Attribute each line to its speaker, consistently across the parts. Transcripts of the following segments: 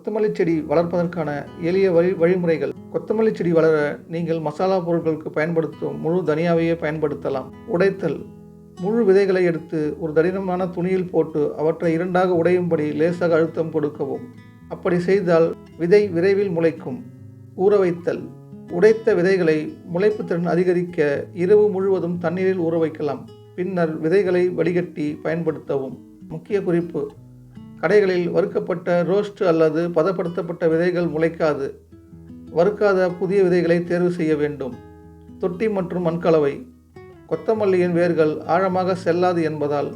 Speaker 1: கொத்தமல்லி செடி வளர்ப்பதற்கான எளிய வழி வழிமுறைகள். கொத்தமல்லி செடி வளர நீங்கள் மசாலா பொருட்களுக்கு பயன்படுத்தும் முழு தனியாவையே பயன்படுத்தலாம். உடைத்தல். முழு விதைகளை எடுத்து ஒரு தடினமான துணியில் போட்டு அவற்றை இரண்டாக உடையும்படி லேசாக அழுத்தம் கொடுக்கவும். அப்படி செய்தால் விதை விரைவில் முளைக்கும். ஊற வைத்தல். உடைத்த விதைகளை முளைப்பு திறன் அதிகரிக்க இரவு முழுவதும் தண்ணீரில் ஊற வைக்கலாம். பின்னர் விதைகளை வடிகட்டி பயன்படுத்தவும். முக்கிய குறிப்பு. கடைகளில் வறுக்கப்பட்ட ரோஸ்ட் அல்லது பதப்படுத்தப்பட்ட விதைகள் முளைக்காது. வறுக்காத புதிய விதைகளை தேர்வு செய்ய வேண்டும். தொட்டி மற்றும் மண்கலவை. கொத்தமல்லியின் வேர்கள் ஆழமாக செல்லாது என்பதால்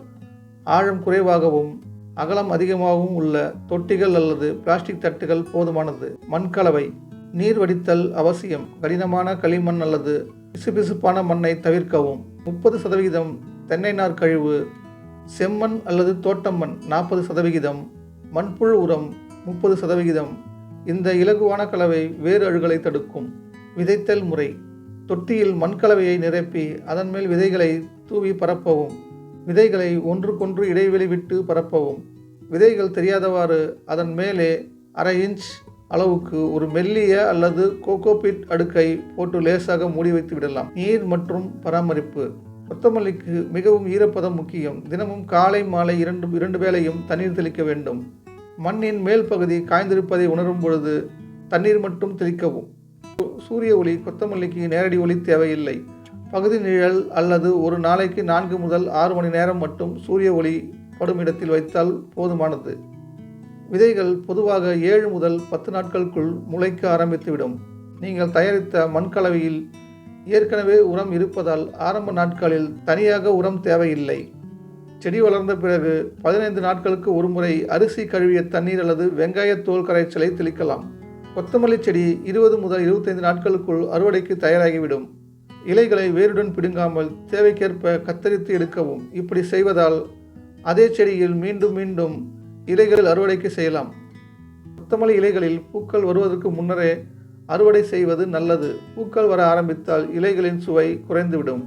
Speaker 1: ஆழம் குறைவாகவும் அகலம் அதிகமாகவும் உள்ள தொட்டிகள் அல்லது பிளாஸ்டிக் தட்டுகள் போதுமானது. மண்கலவை. நீர் வடித்தல் அவசியம். கடினமான களிமண் அல்லது பிசுபிசுப்பான மண்ணை தவிர்க்கவும். முப்பது சதவிகிதம் தென்னை நார் கழிவு செம்மண் அல்லது தோட்டம் மண் நாற்பது சதவிகிதம் மண்புழு உரம் முப்பது சதவிகிதம். இந்த இலகுவான கலவை வேறு அழுகலை தடுக்கும். விதைத்தல் முறை. தொட்டியில் மண்கலவையை நிரப்பி அதன் மேல் விதைகளை தூவி பரப்பவும். விதைகளை ஒன்றுக்கொன்று இடைவெளி விட்டு பரப்பவும். விதைகள் தெரியாதவாறு அதன் மேலே அரை இன்ச் அளவுக்கு ஒரு மெல்லிய அல்லது கோகோபிட் அடுக்கை போட்டு லேசாக மூடி வைத்து விடலாம். நீர் மற்றும் பராமரிப்பு. கொத்தமல்லிக்கு மிகவும் ஈரப்பதம் முக்கியம். தினமும் காலை மாலை இரண்டு இரண்டு வேளையும் தண்ணீர் தெளிக்க வேண்டும். மண்ணின் மேல் பகுதி காய்ந்திருப்பதை உணரும் பொழுது தண்ணீர் மட்டும் தெளிக்கவும். சூரிய ஒளி கொத்தமல்லிக்கு நேரடி ஒளி தேவையில்லை. பகுதி நிழல் அல்லது ஒரு நாளைக்கு நான்கு முதல் ஆறு மணி நேரம் மட்டும் சூரிய ஒளி படும் இடத்தில் வைத்தால் போதுமானது. விதைகள் பொதுவாக ஏழு முதல் பத்து நாட்களுக்குள் முளைக்க ஆரம்பித்துவிடும். நீங்கள் தயாரித்த மண்கலவையில் ஏற்கனவே உரம் இருப்பதால் ஆரம்ப நாட்களில் தனியாக உரம் தேவையில்லை. செடி வளர்ந்த பிறகு பதினைந்து நாட்களுக்கு ஒருமுறை அரிசி கழுவிய தண்ணீர் அல்லது வெங்காய தோல் கரைச்சலை தெளிக்கலாம். கொத்தமல்லி செடி இருபது முதல் இருபத்தைந்து நாட்களுக்குள் அறுவடைக்கு தயாராகிவிடும். இலைகளை வேருடன் பிடுங்காமல் தேவைக்கேற்ப கத்தரித்து எடுக்கவும். இப்படி செய்வதால் அதே செடியில் மீண்டும் மீண்டும் இலைகள் அறுவடைக்கு செய்யலாம். கொத்தமல்லி இலைகளில் பூக்கள் வருவதற்கு முன்னரே அறுவடை செய்வது நல்லது. பூக்கள் வர ஆரம்பித்தால் இலைகளின் சுவை குறைந்துவிடும்.